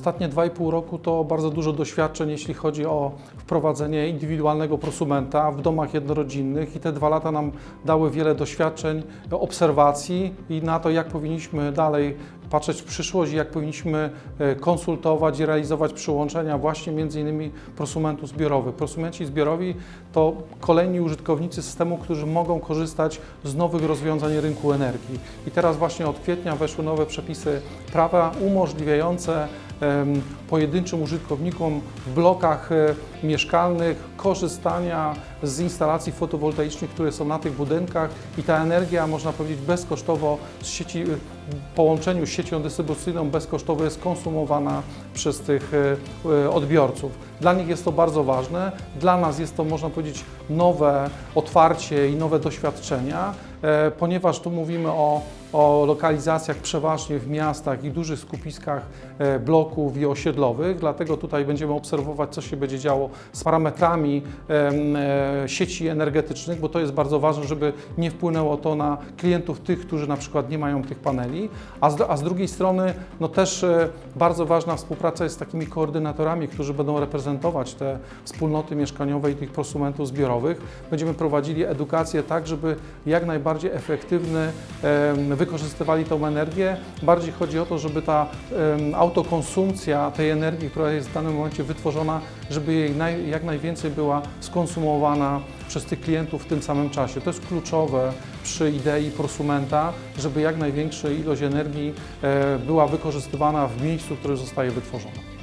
Ostatnie 2,5 roku to bardzo dużo doświadczeń, jeśli chodzi o wprowadzenie indywidualnego prosumenta w domach jednorodzinnych i te dwa lata nam dały wiele doświadczeń, obserwacji i na to, jak powinniśmy dalej patrzeć w przyszłość i jak powinniśmy e, konsultować i realizować przyłączenia właśnie między innymi prosumentów zbiorowych. Prosumenci zbiorowi to kolejni użytkownicy systemu, którzy mogą korzystać z nowych rozwiązań rynku energii. I teraz właśnie od kwietnia weszły nowe przepisy prawa umożliwiające pojedynczym użytkownikom w blokach e, mieszkalnych korzystania z instalacji fotowoltaicznych, które są na tych budynkach i ta energia, można powiedzieć, bezkosztowo z sieci, w połączeniu z siecią dystrybucyjną bezkosztowo jest konsumowana przez tych e, e, odbiorców. Dla nich jest to bardzo ważne, dla nas jest to, można powiedzieć, nowe otwarcie i nowe doświadczenia, e, ponieważ tu mówimy o, o lokalizacjach przeważnie w miastach i dużych skupiskach e, bloków i osiedlowych, dlatego tutaj będziemy obserwować, co się będzie działo z parametrami e, sieci energetycznych, bo to jest bardzo ważne, żeby nie wpłynęło to na klientów tych, którzy na przykład nie mają tych paneli, a z, a z drugiej strony no też e, bardzo ważna współpraca jest z takimi koordynatorami, którzy będą reprezentować te wspólnoty mieszkaniowe i tych prosumentów zbiorowych. Będziemy prowadzili edukację tak, żeby jak najbardziej efektywny em, wykorzystywali tą energię. Bardziej chodzi o to, żeby ta autokonsumpcja tej energii, która jest w danym momencie wytworzona, żeby jej jak najwięcej była skonsumowana przez tych klientów w tym samym czasie. To jest kluczowe przy idei prosumenta, żeby jak największa ilość energii e, była wykorzystywana w miejscu, które zostaje wytworzone.